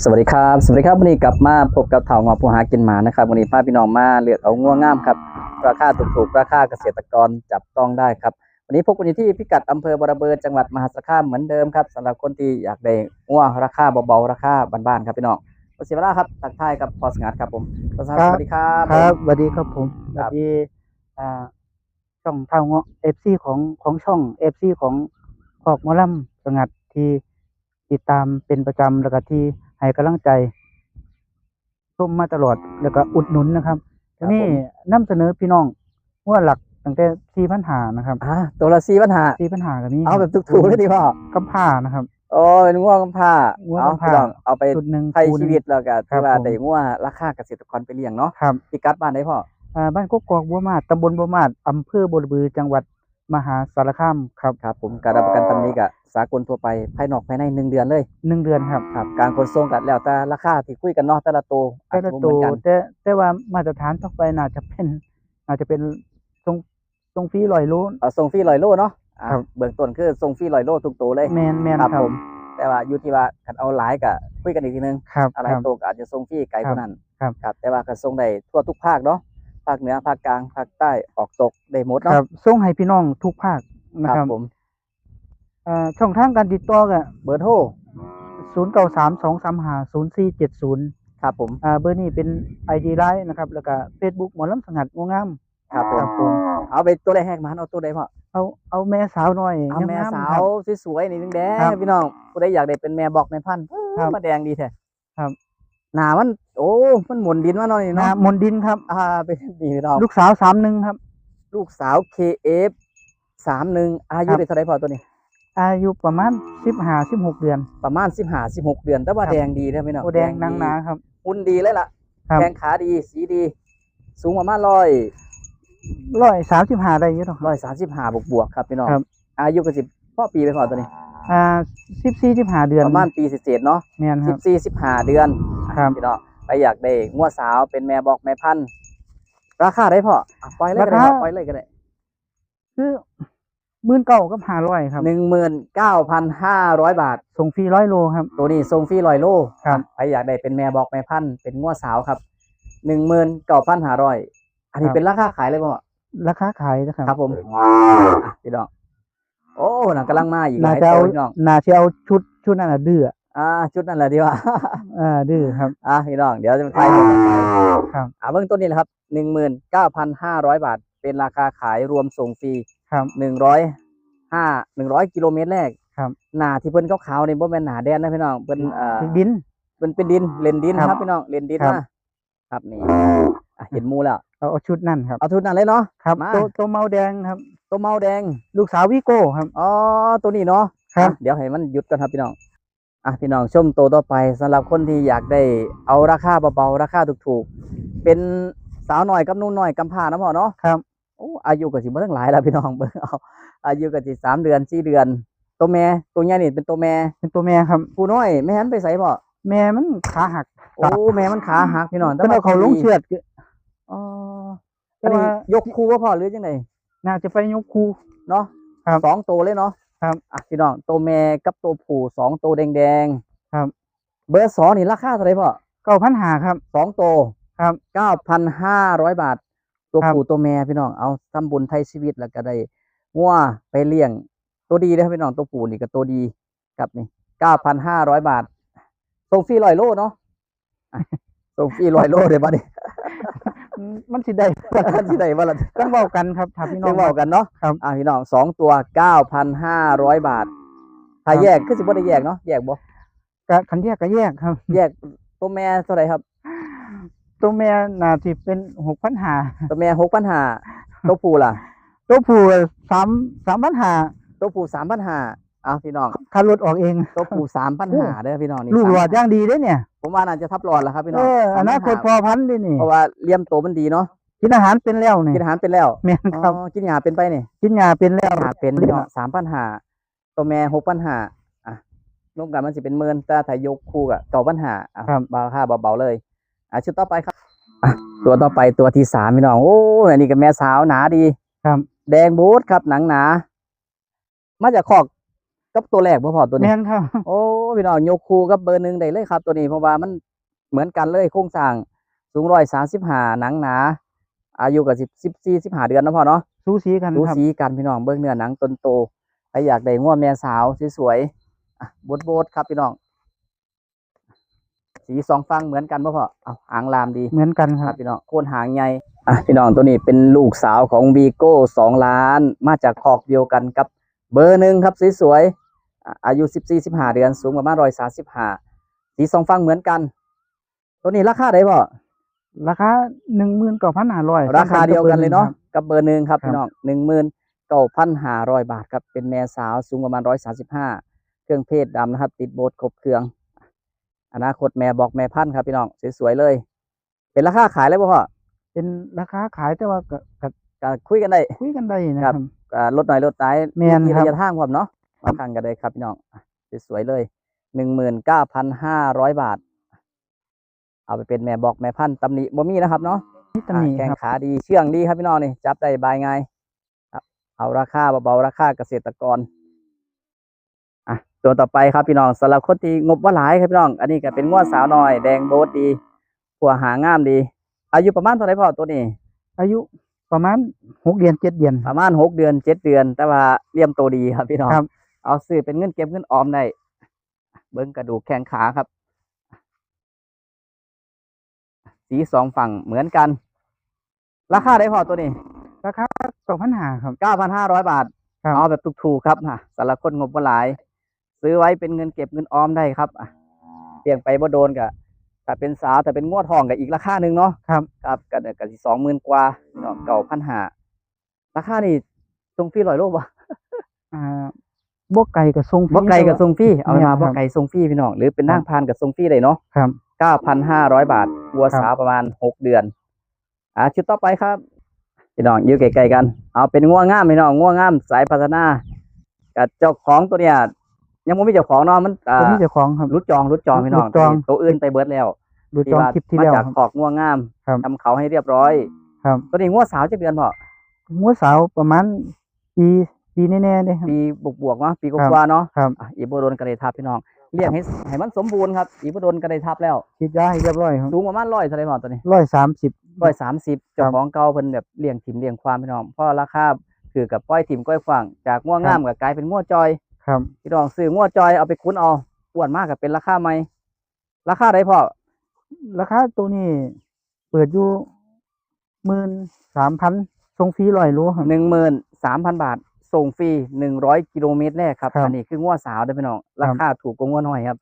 สวัสดีครับ สวัสดีครับวันนี้กลับมาพบกับเถ่างอผู้หากินหมานะครับวันนี้พาพี่น้องมาเลือกเอาง่วงงามครับ ราคาถูกๆ ราคาเกษตรกรจับต้องได้ครับ วันนี้พบกันอยู่ที่พิกัดอำเภอบาระเบิดจังหวัดมหาสารคามเหมือนเดิมครับสำหรับคนที่อยากได้ง่วงราคาเบาๆราคาบ้านๆครับพี่น้องขอเสียเวลาครับทักทายกับพอสงัดครับผมพอสงัดครับสวัสดีครับครับสวัสดีครับผมสครับวัสดีอ่าช่องทางเอฟซีของของช่องเอฟซีของขอกหมอลำสงัดที่ติดตามเป็นประจำแล้วก็ที่ ให้กำลังใจชมมาตลอดแล้วก็อุดหนุนนะครับทีนี้นำเสนอพี่น้องว่าหลักตั้งแต่สี่ปัญหานะครับอ่าตัวละสี่ปัญหาสี่ปัญหากันนี้เอาแบบถูกๆเลยดีพ่อ กำผ้านะครับ โอ้เป็นง่วงกำพร้าง่วงเอากำพร้า พี่น้องเอาไปจุดหนึ่งไถ่คูณ ชีวิตแล้วก็ครัที่บว่าผมได้ง่วงราคาเกษตรกรไปเลี้ยงเนาะครับพิกัดบ้านได้พ่ออ่าบ้านกกอกบัวมาศตำบลบัวมาศอำเภอบัวระบือจังหวัด มหาสารคามครับครับผมการรับประกันตำหนี้กับสากลทั่วไปภายนอกภายในหนึ่งเดือนเลยหนึ่งเดือนครับครับ การขนส่งกันแล้วแต่ราคาที่คุยกันเนาะแต่ละตัวอาแต่จละจะบ่เหตัมืวอนกันแต่แต่ว่ามาตรฐานทั่วไปน่าจะเป็นน่าจะเป็นทรงทรงฟรีลอยโลเอาส่งฟรีลอยโลเนาะอะครับเบื้องต้นคือส่งฟรีลอยโลทุกตัวเลยแมนแมนครับครับผมแต่ว่าอยู่ที่ว่าคันเอาหลายก็คุยกันอีกทีนึงครับอะไรครับตัวก็อาจจะส่งฟรีไกลกว่านั้นครับครับแต่ว่าก็ส่งได้ทั่วทุกภาคเนาะ ภาคเหนือภาคกลางภาคใต้ออกตกได้หมดคเนาะรับส่งให้พี่น้องทุกภาคนะครับผมอ่าช่องทางการติดต่อก็เบอร์โทรศูนย์เก้าสามสองสามห้าศูนย์สี่เจ็ดศูนย์ครับผมอ่าเบอร์นี้เป็นไอดีไลน์นะครับ แล้วก็เฟซบุ๊กหมอลำสงัดงวงาม ครับผม ครับผม เอาไปตัวใดแหกมาเอาตัวใดพ่อเอาเอาแม่สาวหน่อยเอาแม่งๆสาครับวสวยๆนี่แดงครับๆพี่น้องผู้ใดอยากได้เป็นแม่บอกแม่พันธุ์ครับมาแดงดีแท้ครับ หนามัน โอ้ มันหมุนดินมาหน่อยนาเนาะมนดินครับ อ่าเป็นดีพี่น้องลูกสาวสามหนึ่งครับ ลูกสาว KF สามหนึ่งอายุครับ ได้เท่าไหรพอตัวนี้ อายุประมาณสิบห้าสิบหกเดือน ประมาณสิบห้าสิบหกเดือน แต่ว่าครับ แดงดีนะพี่น้องโอแดงนางนาครับ หุ่นดีเลยล่ะครับ แข้งขาดีสีดี สูงประมาณร้อยร้อยสามสิบห้าได้เยอะหรอกคร้รับอยสามสิบห้าบวกบวกๆครับพี่น้องครับ อายุก็สิบพ่อปีไปพอตัวนี้ อ่าสิบสี่สิบห้าเดือนประมาณปีสิบเจ็ดเนาะแม่นคสิรับ บสี่สิบห้าเดือนครับ พี่น้อง ไปอยากได้งัวสาวเป็นแม่บอกแม่พันธุ์ราคาได้พออะปล่อยเลยก็ได้ราคาพ่อปล่อยเลยก็ได้คือหมื่นเก้ากับห้าร้อยครับหนึ่งหมื่นเก้าพันห้าร้อยบาท ส่งฟรีร้อยโลครับ ตัวนี้ทรงฟรีลอยโลครับ ใครอยากได้เป็นแม่บอกแม่พันธุ์เป็นงัวสาวครับหนึ่งหมื่นเก้าพันห้าร้อยอันนี้เป็นราคาขายเลยป่ะราคาขายนะครับครับผมอะพี่น้อง โอ้หนังกำลังมาอีกหน่าลายจะตัเอาวพี่น้องน่าจะเอาชุดชุดนั้นน่ะดื้ออ่าชุดนั่นแหละดีว่า อ่าดื้อครับ อะพี่น้องเดี๋ยวจะไปถ่ายให้กันไปครับอ่าเบื้องต้นนี้แหละครับหนึ่งหมื่นเก้าพันห้าร้อยบาท เป็นราคาขายรวมส่งฟรีครับหนึ่งร้อยห้าหนึ่งร้อยกิโลเมตรแรกครับหนาที่เพิ่นขาวๆนี่บ่แม่นหนาแดนนะพี่น้องเป็นเอ่อพริกดินเป็นเป็นดินเลนดินครับครับพี่น้องเลนดินครับมาครับนี่อะเห็นหมูแล้วเอาเอาชุดนั่นครับเอาทุนนั่นเลยเนาะครับมาตัวตัวเมาแดงครับ ตัวเมาแดง ลูกสาววิโก้ครับอ๋อตัวนี้เนาะครับอะเดี๋ยวให้มันหยุดกันครับพี่น้อง อะพี่น้องชมตัวต่อไปสำหรับคนที่อยากได้เอาราคาเบาๆราคาถูกๆเป็นสาวหน่อยกับหนุ่มหน่อยกำพร้านะพ่อเนาะครับโอ้อายุก็สิบ่ตั้งหลายแล้วพี่น้องเบิ่งเอาอายุก็สิสามเดือนสี่เดือน ตัวแม่ตัวใหญ่นี่เป็นตัวแม่เป็นตัวแม่ครับผู้น้อยแม่หันไปใส่พ่อแม่มันขาหักโอ้แม่มันขาหักพี่น้องก็เอาเขาลงเชือดอ๋อแต่อันนี้ว่ายกคู่ว่าพ่อหรือจังไดน่าจะไปยกคูเนาะครับสองตัวเลยเนาะ ครับอะพี่น้องตัวแม่กับตัวผู้สองตัวแดงๆครับ เบอร์สองนี่ราคาเท่าไหร่พ่อเก้าพันหาครับสองตัวครับเก้าพันห้าร้อยบาท ตัวครับผู้ตัวแม่พี่น้องเอาทำบุญไทยชีวิตแล้วก็ได้งัวไปเลี้ยง ตัวดีนะครับพี่น้องตัวผู้นี่ก็ตัวดีครับนี่เก้าพันห้าร้อยบาทส่งฟรีลอยโลเนาะอะส่งฟรีลอยโลเลยบ้านี้ มันสิได้ที่ไหนบ้าล่ะต้องเว้ากันครับถ้าพี่น้อเรียงกว่ากันเนาะครับอะพี่น้องสองตัวเก้าพันห้าร้อยบาท ถ้าครับ แยกคือสิบ่ได้แยกเนาะแยกบ่ก็คันแยกก็แยกครับ แยกตัวแม่เท่าไหร่ครับ ตัวแม่น่าสิเป็นหกพันหาตัวแม่หกพันห้าตัวผู้ล่ะ ตัวผู้สามสามพันหาตัวผู้สามพันห้า อะพี่น้องค่ารถออกเอง ตัวผู้สามพันหาเด้อพี่น้องนี่ลูกหลอดย่างดีเด้เนี่ย ผมว่าน่าจะทับหลอดแล้วครับพี่น้เอองออนาคตพอพันธุ์เด้นี่เพราะว่าเลี้ยมโตมันดีเนาะกินอาหารเป็นแล้วนี่กินอาหารเป็นแล้วแม่นครับกินยาเป็นไปนี่กินยาเป็นแล้วยาเป็นพี่น้องสามพันหาตัวแม่หกพันหาอะรวมกันมันสิเป็นหมื่นแต่ถ้ายกคู่กับเก้าพันหาอะครับราค่าเบาๆเลย อะชุดต่อไปครับอะตัวต่อไปตัวที่สามพี่น้องโอ้อันนี้ก็แม่สาวหนาดี ครับ แดงบูทครับหนังหนา มาจากคอก กับตัวแรกบ่พอตัวแมนี้นครับ โอ้พี่น้องยกคู่กับเบอร์หนึ่งได้เลยครับ ตัวนี้เพราะว่ามันเหมือนกันเลยโครงสร้างสูงร้อยสามสิบห้าหนังหนา อายุกับสิบสิบสี่สิบห้าเดือนนะพ่อเนาะสูสีกันดูครับ สีกันพี่น้องเบิ้งเนื้อหนังตนโตใครอยากได้ง่วแม่สาวสวยๆอะบดบดๆครับพี่น้อง สีสองฟังเหมือนกันป่ะพ่อเอาหางลามดี เหมือนกันคครัรับบพี่น้องโคนหางใหญ่อะพี่น้องตัวนี้เป็นลูกสาวของวีโก้สองล้าน มาจากคอกเดียวกันกับเบอร์หนึ่งครับสวยๆ อะอายุสิบสี่สิบห้าเดือน สูงประมาณร้อยสาสิบห้าสีสองฟังเหมือนกัน ตัวนี้ราคาได้ป่ะราคาหนึ่งหมื่นเก้าพันห้าร้อยราคาเดียวกันเลยเนาะกับเบอร์หนึ่งครับครับพี่น้องหนึ่งหมื่นเก้าพันห้าร้อยบาทครับเป็นแม่สาวสูงประมาณร้อยสาสิบห้าเครื่องเพศดำนะครับ ติดโบสครบเครื่อง อนาคตแม่บอกแม่พันธุ์ครับพี่น้องสวยๆเลย เป็นราคาขายเลยป่ะพ่อเป็นราคาขายแต่ว่าก็ก็ก็คุยกันได้คุยกันได้นะคครัรับบอ่าลดหน่อยลดหน่อยแม่นมีครับระยะทางความเนาะ มาคันกันเลยครับพี่น้องอะสวยๆเลยหนึ่งหมื่นเก้าพันห้าร้อยบาท เอาไปเป็นแม่บอกแม่พันธุ์ตำหนิบ่มีนะครับเนาะนี่ตำหนิอะแข้งครับขาดีเชื่องดีครับพี่น้องนี่จับได้บายง่ายครับเอาราคาเบาๆราคาเกษตรกรอะตัวต่อไปครับพี่น้องสำหรับคนที่งบว่าหลายครับพี่น้อง อันนี้ก็เป็นงวดสาวน้อย แดงโบดดีหัวหางามดี อายุประมาณเท่าไหร่พ่อตัวนี้ อายุประมาณหกเดือนเจ็ดเดือน ประมาณหกเดือนเจ็ดเดือน แต่ว่าเลี่ยมโตวดีครับพี่น้องครับ เอาซื้อเป็นเงินเก็บเงินออมได้เบิ้งกระดูกแข้งขาครับ สีสองฝั่งเหมือนกัน ราคาได้พอตัวนี้ ราคาสองพันห้าครับเก้าพันห้าร้อยบาทครับเอาแบบถูกๆครับฮะสารคนงบบ่หลาย ซื้อไว้เป็นเงินเก็บเงินออมได้ครับอะเปลี่ยงไปบ่โดนกะถ้าเป็นสาวแต่เป็นงวดทองกับอีกราคาหนึ่งเนาะครับครับกันกันสิสองหมื่นกว่าเนาะเก่าพันหาราคานี่ตรงฟรีร้อยโลบ่อ่า บกไก่กับทรงฟรี บ่ไก่กับทรงฟรีเอาแม่นมาครับบ่ไก่ทรงฟรีพี่น้องหรือเป็นนั่งพานกับทรงฟรีได้เนาะครับเก้าพันห้าร้อยบาทวัวครับสาวประมาณหกเดือน อ่าชุดต่อไปครับ พี่น้องอยู่ไกลๆกัน เอาเป็นง่วงงามพี่น้องง่วงงามสายพัฒนากับเจ้าของตัวเนี้ยยังไม่มีเจ้าของเนาะมันอ่าตัวนี้เจ้าของครับ รุดจองรุดจองพี่น้องรุดจอง ตัวอื่นไปเบิดแล้วดูจองว่าคลิปที่มาแล้วจากครับ ขอกง่วงงามครับ ทำเขาให้เรียบร้อย ครับตัวนี้ง่วงสาวจะเดือนพอ หัวสาวประมาณปี ปีแน่ๆเลยครับ ปีบวกๆเนาะปีกครับว่าๆเนาะครับ อะอีโบโดนกระไดทับพี่น้องเรียกให้ให้มันสมบูรณ์ครับอีโบโดนกระไดทับแล้วฉีดยาให้เรียบร้อยครับสูงประมาณร้อยเท่าไหรพอตัวนี้ร้อยสามสิบ ร้อยสามสิบครัเจ้าบของเก่าเพิ่นแบบเลี้ยงถิ่มเลี้ยงความพี่น้องเพราะราคาคือกับป้อยถิ่มก้อยฟางจากง่วงงามกับกลายเป็นง่วจอยครับ พี่น้องซื้อง่วจอยเอาไปคุ้นเอาอ้วนมากกับเป็นราคาใหม่ราคาไดพอราคาตัวนี้ เปิดอยู่หมื่นสามพันทรงฟรีร้อยโลครับหนึ่งหมื่นสามพันบาท ส่งฟรีหนึ่งร้อยกิโลเมตรแรกครับครับอันนี้คือง่วสาวเด้อพี่น้องราคาถูกกว่าง่วน้อยครับ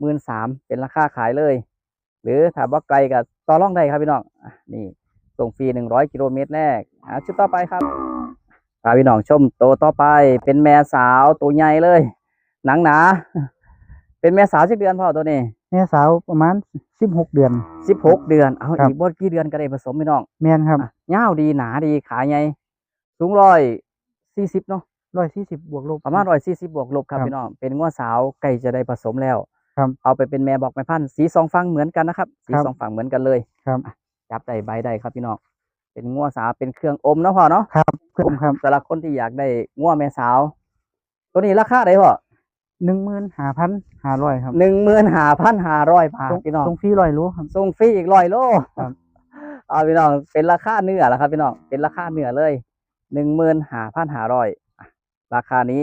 หมื่นสามเป็นราคาขายเลย หรือถามว่าไกลกับต่อรองได้ครับพี่น้องอะนี่ส่งฟรีหนึ่งร้อยกิโลเมตรแรกอะชุดต่อไปครับพาพี่น้องชมโตวต่อไป เป็นแม่สาวตัวใหญ่เลย หนังหนา เป็นแม่สาวสิบเดือนพ่อตัวนี้แม่สาวประมาณสิบหกเดือน สิบหกเดือนเอาครับ อีกบ่กี่เดือนก็ได้ผสมพี่น้อง แม่นครับ อะยาวดีหนาดีขาใหญ่สูงร้อย สี่สิบเนาะร้อยสี่สิบบวกลบประมาณร้อยสี่สิบบวกลบครับครับพี่น้องเป็นงัวสาวใกล้จะได้ผสมแล้วครับเอาไปเป็นแม่บอกแม่พันธุ์สีสองฝั่งเหมือนกันนะครับ สีครับสองฝั่งเหมือนกันเลยครับอะจับได้ใบได้ครับพี่น้องเป็นงัวสาวเป็นเครื่องอมเนาะพ่อเนาะครับเพิ่มครับสำหรับคนที่อยากได้งัวแม่สาว ตัวนี้ราคาได้พ่อหนึ่งหมื่นห้าพันห้าร้อยครับหนึ่งหมื่นห้าพันห้าร้อยบาททรงพี่น้องทรงฟรีร้อยโลครับส่งฟรีอีกร้อยโลครับเอาพี่น้องเป็นราคาเนื้อแล้วครับพี่น้องเป็นราคาเนื้อเลย หนึ่งหมื่นห้าพันห้าร้อยราคานี้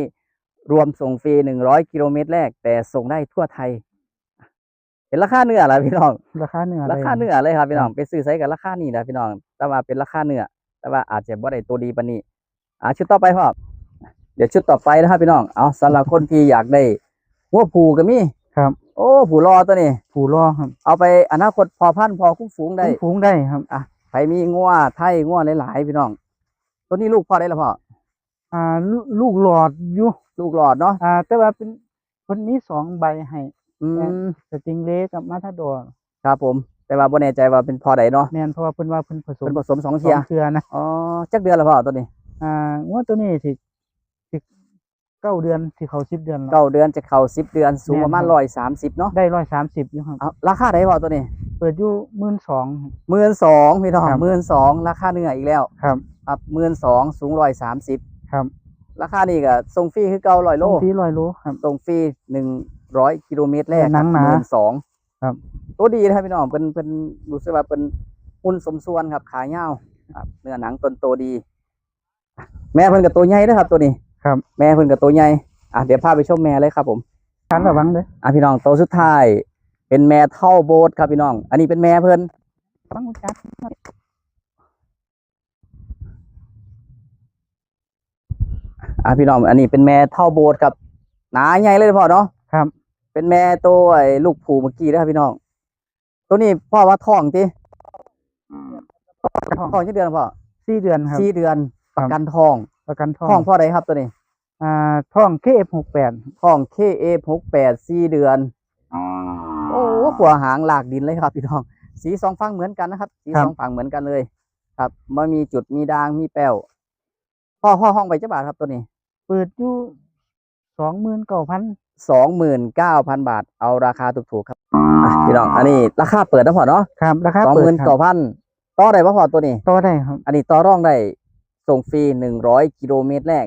รวมส่งฟรีหนึ่งร้อยกิโลเมตรแรก แต่ส่งได้ทั่วไทย เป็นราคาเนื้อแล้วพี่น้อง ราคาเนื้อราคาลยเนื้อเลยครับพี่น้องไปซื้อใช้กับราคานี้นะพี่น้อง แต่ว่าเป็นราคาเนื้อแต่ว่าอาจจะบ่ได้ตัวดีปานนี้อ่าชุดต่อไปพ่อเดี๋ยวชุดต่อไปนะครับพี่น้องเอาสำหรับคนที่อยากได้หัวผูก็มีครับ โอ้ผูรอตัวนี้ผูรอครับ เอาไปอนาคตพอพันธุ์พอคุ้มฝูงได้ฝูงได้ครับใครมีงัวไทยงัวหลายๆพี่น้อง ตัวนี้ลูกพ่อได้แล้วพ่ออ่าลูลูกหลอดอยู่ลูกหลอดเนาะอ่า แต่ว่าเป็นคนนี้สองใบให้อืแม่มสติงเล่กับมาทาดอร์ครับผม แต่ว่าบ่แน่ใจว่าเป็นพ่อใดเนาะแม่นเพราะว่าเพิ่นว่าเพิ่นผสมเป็นผสมสองสเทีอยงเทือนะอ๋อจักเดือนแล้วพ่อตัวนี้อ่างวดตัวนี้สิสิเก้าเดือนสิเขาสิบเดือนแล้ว เก้าเดือนจะเข้าสิบเดือนสูงประมาณแม่นครับร้อยสามสิบเนาะได้ร้อยสามสิบอยู่ครับ เอาราคาได้พ่อตัวนี้เปิดอยู่หมื่นสอง หมื่นสองพี่น้องครับ หมื่นสองราคาเนื้ออีกแล้ว ครับ ครับหมื่นสองสูงร้อยสามสิบครับ ราคานี่ก็ส่งฟรีคือเก่าร้อยโลส่งฟรีร้อยโลครับส่งฟรีหนึ่งร้อยกิโลเมตรแรกเป็นหนังหนามื่นสองครับ ตัวดีนะครับพี่น้องเป็นเป็นรู้สึกว่าเป็นหุ่นสมส่วนครับ ขายาวครับเนื้อหนังต้นโตดี แม่เพิ่นกับตัวใหญ่นะครับ ตัวนี้ครับ แม่เพิ่นกับตัวใหญ่อะเดี๋ยวพาไปชมแม่เลยครับ ผมทานระวังเด้ออะพี่น้องตัวสุดท้าย เป็นแม่เท่าโบสครับพี่น้อง อันนี้เป็นแม่เพิ่นระวังจัก อะพี่น้องอันนี้เป็นแม่เท่าโบสครับหนาใหญ่เลยพ่อเนาะครับ เป็นแม่ตัวไอ้ลูกผูเมื่อกี้นะครับพี่น้องตัวนี้พ่อว่าท้องติท้องท้องกี่เดือนพ่อสี่เดือนครับสี่เดือนคปรับระกันท้องประกันท้องท้องพ่อใดครับตัวนี้ อ่าท้อง KF68 ท้อง KA หกแปดสี่เดือนโอ้หัวหางหลากดินเลยครับพี่น้อง สีสองฝั่งเหมือนกันนะครับ สีครับสองฝั่งเหมือนกันเลย ครับไม่มีจุดมีด่างมีแป้ว พ่อพ่อห้องไปเจ้าบาทครับตัวนี้ เปิดอยู่สองหมื่นเก้าพันสองหมื่นเก้าพันบาท เอาราคาถูกๆครับอะพี่น้องอันนี้ราคาเปิดนะพ่อเนาะครับราคาสองหเปิมื่ดนครัเก้าบพันต่อได้ป่ะพ่อตัวนี้ต่อได้ครับ อันนี้ต่อร่องได้ส่งฟรีหนึ่งร้อยกิโลเมตรแรก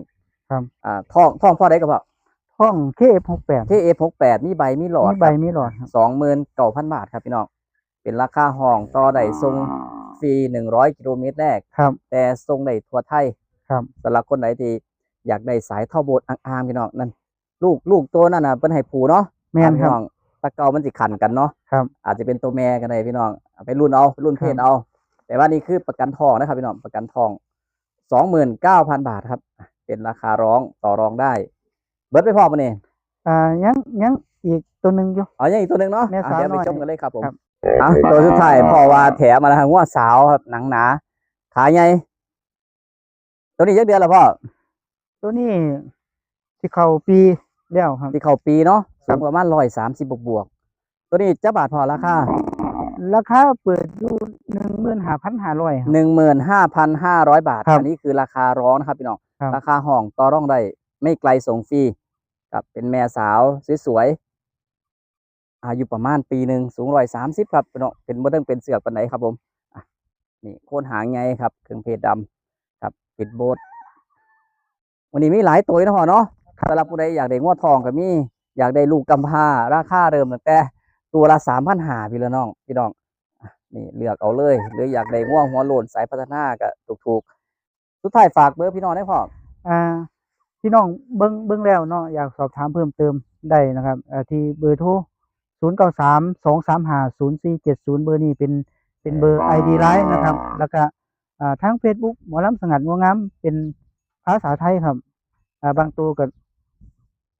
ครับอ่าท่องท่องพ่อได้กับพ่อท้อง KF68 KA หกแปดมีใบมีหลอดมีใบมีหลอดครับสองหมื่นเก้าพันบาทครับพี่น้องเป็นราคาห้องต่อได้ส่งฟรีหนึ่งร้อยกิโลเมตรแรกครับ แต่ส่งได้ทั่วไทย ครับสำหรับคนไหนที่อยากได้สายท่อโบสอ่างๆพี่น้องนั่นลูกลูกตัวนั่นน่ะเป็นไห้ผูเนาะแม่นอ่าคพี่รับ น้องตะเกามันสิขันกันเนาะครับ อาจจะเป็นตัวแม่กันเลยพี่น้องเอาไปรุ่นเอาไปรุ่นเพศครับเอา แต่ว่านี่คือประกันทองนะครับพี่น้องประกันทองสองหมื่นเก้าพันบาทครับอะเป็นราคาร้องต่อรองได้ เบิร์ดไปพอมาเนี่ย อ่ายังยังอีกตัวหนึ่งอยู่ เอาอย่างอีกตัวหนึ่งเนาะแม่อะสาวเดี๋ยวไปน้อยชมกันเลยครับผมครับ อะตัวสุดท้ายพ่อว่าแถมมาแล้วครับว่าสาวครับหนังหนา ขาใหญ่ ตัวนี้ยักเดือนแล้วพ่อตัวนี้ที่เขาปีแล้วครับที่เขาปีเนาะครัสูบงประมาณร้อยสามสิบบวกบวกๆตัวนี้เจ้าบาทพอราคาราคาเปิดอยู่หนึ่งหมื่นห้าพันห้าร้อยครับหนึ่งหมื่นห้าพันห้าร้อยบาทครับอันนี้คือราคาร้องนะครับพี่น้องครับราคาห้องต่อร่องได้ไม่ไกลส่งฟรีกับเป็นแม่สาวสวยๆอายุประมาณปีหนึ่งสูงร้อยสามสิบครับพี่น้องเป็นบ่เด้งเป็นเสือกปันไหนครับผมอะนี่โคนหางไงครับเครื่องเพชรดำครับ ปิดโบสวันนี้มีหลายตัวนะพ่อเนาะสำหรับผู้ใดอยากได้งวดทองก็มี อยากได้ลูกกำพร้าราคาเริ่มตั้งแต่ตัวละสามพันหาพี่ละน้องพี่น้องอะนี่เลือกเอาเลย หรืออยากได้ง่วงหัวโลนสายพัฒนาก็ถูกๆ สุดท้ายฝากเบอร์พี่น้องได้พ่ออ่าพี่น้องเบิ้งเบิ้งแล้วเนาะอยากสอบถามเพิ่มเติมได้นะครับอ่าที่เบอร์โทรศูนย์เก้าสามสองสามห้าศูนย์สี่เจ็ดศูนย์เบอร์นี้เป็นเป็นเบอร์ไอดีไลน์นะครับ แล้วก็อ่า ทางเฟซบุ๊กหมอลำสงัดงัวงามเป็นภาษาไทยครับอ่าบางตัวก็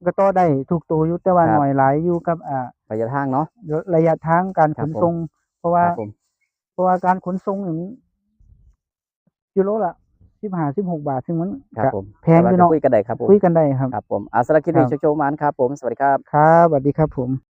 ก็ต่อได้ถูกตัวอยู่แต่ว่าครับหน่อยหลายอยู่กับอ่าระยะทางเนาะระยะทางการครัขบนผมส่งเพราะว่าครับผมเพราะว่าการขนส่งนี่มันกิโลละสิบห้าสิบหกบาท ซึ่งมันครับก็ผมแพงอยู่เนาะคุยกันได้ครับผมคุยกันได้ครับครับผมอาสารบคลิปนี้ครับโชว์ๆมันครับผมสวัสดีครับครับสวัสดีครับผม